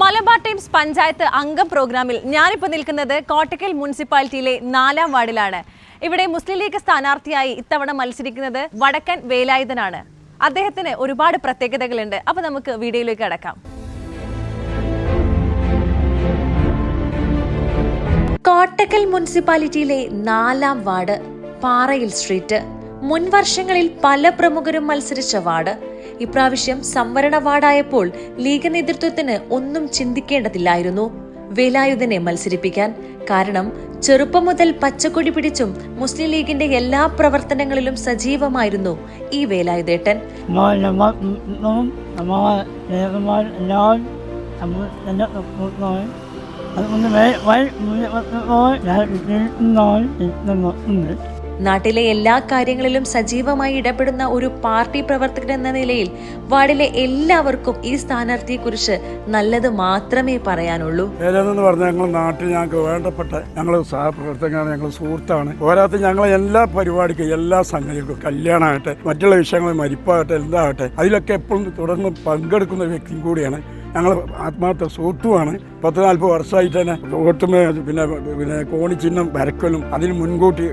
Malabar times panchayat അംഗം പ്രോഗ്രാമിൽ ഞാനിപ്പോൾ നിൽക്കുന്നത് കോട്ടക്കൽ മുനിസിപ്പാലിറ്റിയിലെ നാലാം വാർഡിലാണ്. ഇവിടെ മുസ്ലിം ലീഗ് സ്ഥാനാർത്ഥിയായി ഇത്തവണ മത്സരിക്കുന്നത് വടക്കൻ വേലായുധനാണ്. അദ്ദേഹത്തിന് ഒരുപാട് പ്രത്യേകതകളുണ്ട്. അപ്പൊ നമുക്ക് വീഡിയോയിലേക്ക് കടക്കാം. കോട്ടക്കൽ മുനിസിപ്പാലിറ്റിയിലെ നാലാം വാർഡ് പാറയിൽ സ്ട്രീറ്റ്. മുൻവർഷങ്ങളിൽ പല പ്രമുഖരും മത്സരിച്ച വാർഡ്. ഇപ്രാവശ്യം സംവരണ വാർഡായപ്പോൾ ലീഗ് നേതൃത്വത്തിന് ഒന്നും ചിന്തിക്കേണ്ടതില്ലായിരുന്നു വേലായുധനെ മത്സരിപ്പിക്കാൻ കാരണം ചെറുപ്പം മുതൽ പച്ചക്കൊടി പിടിച്ചും മുസ്ലിം ലീഗിന്റെ എല്ലാ പ്രവർത്തനങ്ങളിലും സജീവമായിരുന്നു ഈ വേലായുധേട്ടൻ അതുകൊണ്ട് നാട്ടിലെ എല്ലാ കാര്യങ്ങളിലും സജീവമായി ഇടപെടുന്ന ഒരു പാർട്ടി പ്രവർത്തകൻ എന്ന നിലയിൽ വാർഡിലെ എല്ലാവർക്കും ഈ സ്ഥാനാർത്ഥിയെക്കുറിച്ച് നല്ലത് മാത്രമേ പറയാനുള്ളൂ. വേലെന്ന് പറഞ്ഞാൽ ഞങ്ങൾ നാട്ടിൽ ഞങ്ങൾക്ക് വേണ്ടപ്പെട്ട ഞങ്ങൾ സഹപ്രവർത്തകനാണ് ഞങ്ങൾ സുഹൃത്താണ്. പോരാത്ത ഞങ്ങൾ എല്ലാ പരിപാടിക്കും എല്ലാ സംഗതികൾക്കും കല്യാണമാകട്ടെ മറ്റുള്ള വിഷയങ്ങൾ മരിപ്പാകട്ടെ എന്താകട്ടെ അതിലൊക്കെ എപ്പോഴും തുടർന്ന് പങ്കെടുക്കുന്ന വ്യക്തിയും കൂടിയാണ് ഞങ്ങൾ ആത്മാർത്ഥ സുഹൃത്തുമാണ് പത്ത് നാൽപ്പത് വർഷമായിട്ട് തന്നെ വോട്ടുമേ പിന്നെ പിന്നെ കോണിച്ചിഹ്നം വരക്കലും അതിന് മുൻകൂട്ടി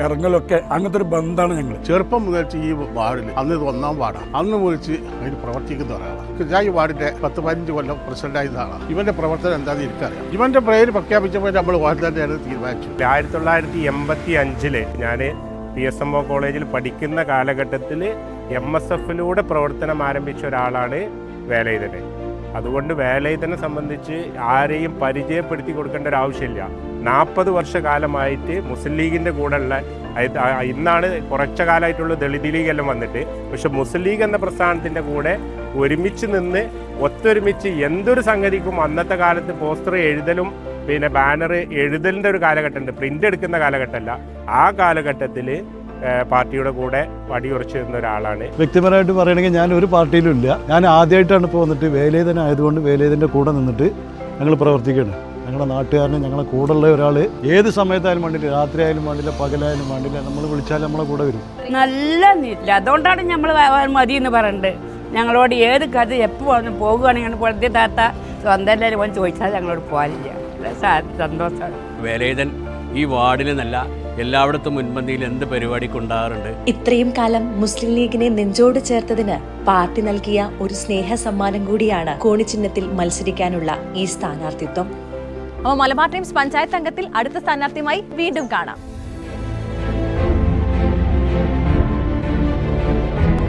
ഇറങ്ങലൊക്കെ അങ്ങനത്തെ ഒരു ബന്ധമാണ് ഞങ്ങൾ ചെറുപ്പം മുതൽ ഈ വാർഡിൽ അന്ന് ഇത് ഒന്നാം വാർഡാണ് അന്ന് വിളിച്ച് അതിന് പ്രവർത്തിക്കുന്ന ഒരാളാണ് ഞാൻ ഈ വാർഡിന്റെ പത്ത് പതിനഞ്ച് കൊല്ലം പ്രസിഡന്റായിരുന്ന ആളാണ് ഇവന്റെ പ്രവർത്തനം എന്താണെന്ന് എനിക്കറിയാം. ഇവന്റെ പേര് പ്രഖ്യാപിച്ചപ്പോൾ നമ്മൾ വാർഡിൽ തന്നെയാണ് തീരുമാനിച്ചു ആയിരത്തി തൊള്ളായിരത്തി എൺപത്തി അഞ്ചിൽ ഞാൻ പി എസ് എം ഒ കോളേജിൽ പഠിക്കുന്ന കാലഘട്ടത്തിൽ എം എസ് എഫിലൂടെ പ്രവർത്തനം ആരംഭിച്ച ഒരാളാണ് വേലയിതന്. അതുകൊണ്ട് വേലയിതനെ സംബന്ധിച്ച് ആരെയും പരിചയപ്പെടുത്തി കൊടുക്കേണ്ട ഒരു ആവശ്യമില്ല. നാൽപ്പത് വർഷകാലമായിട്ട് മുസ്ലിം ലീഗിന്റെ കൂടെയുള്ള ഇന്നാണ് കുറച്ച കാലമായിട്ടുള്ള ദളിത് ലീഗ് എല്ലാം വന്നിട്ട് പക്ഷെ മുസ്ലിം ലീഗ് എന്ന പ്രസ്ഥാനത്തിന്റെ കൂടെ ഒരുമിച്ച് നിന്ന് ഒത്തൊരുമിച്ച് എന്തൊരു സംഗതിക്കും അന്നത്തെ കാലത്ത് പോസ്റ്റർ എഴുതലും പിന്നെ ബാനർ എഴുതലിന്റെ ഒരു കാലഘട്ടമുണ്ട്. പ്രിന്റ് എടുക്കുന്ന കാലഘട്ടമല്ല. ആ കാലഘട്ടത്തിൽ പാർട്ടിയുടെ കൂടെ വടിയുറച്ചു നിന്ന ഒരാളാണ്. വ്യക്തിപരമായിട്ട് പറയുകയാണെങ്കിൽ ഞാൻ ഒരു പാർട്ടിയിലും ഇല്ല. ഞാൻ ആദ്യമായിട്ടാണ് ഇപ്പോൾ വന്നിട്ട് വേലേതനായതുകൊണ്ട് വേലേതന്റെ കൂടെ നിന്നിട്ട് ഞങ്ങൾ പ്രവർത്തിക്കുകയാണ്. ഞങ്ങളുടെ നാട്ടുകാരനെ ഞങ്ങളെ കൂടെയുള്ള ഒരാൾ ഏത് സമയത്തായാലും വേണ്ടില്ല രാത്രി ആയാലും വേണ്ടില്ല പകലായാലും വേണ്ടില്ല നമ്മൾ വിളിച്ചാൽ നമ്മളെ കൂടെ വരും. നല്ല നീറ്റില്ല. അതുകൊണ്ടാണ് നമ്മൾ മതി എന്ന് പറയുന്നത് ഞങ്ങളോട് ഏത് കഥ എപ്പോൾ വന്ന് പോകുകയാണെങ്കിൽ പുറത്തെ താത്ത സ്വന്തം എല്ലാവരും ചോദിച്ചാൽ ഞങ്ങളോട് പോകാനില്ല സന്തോഷമാണ്. വേലേതൻ ഈ വാർഡിൽ നിന്നല്ല എല്ലായിടത്തും മുൻപന്തിയിൽ എന്ത് പരിപാടി ഉണ്ടാകാറുണ്ട് ഇത്രയും കാലം മുസ്ലിം ലീഗിനെ നെഞ്ചോട് ചേർത്തതിന് പാർട്ടി നൽകിയ ഒരു സ്നേഹ സമ്മാനം കൂടിയാണ് കോണിച്ചിഹ്നത്തിൽ മത്സരിക്കാനുള്ള ഈ സ്ഥാനാർത്ഥിത്വം. അപ്പോൾ മലബാർ ടൈംസ് പഞ്ചായത്ത് അംഗത്തിൽ അടുത്ത സ്ഥാനാർത്ഥിയുമായി വീണ്ടും കാണാം.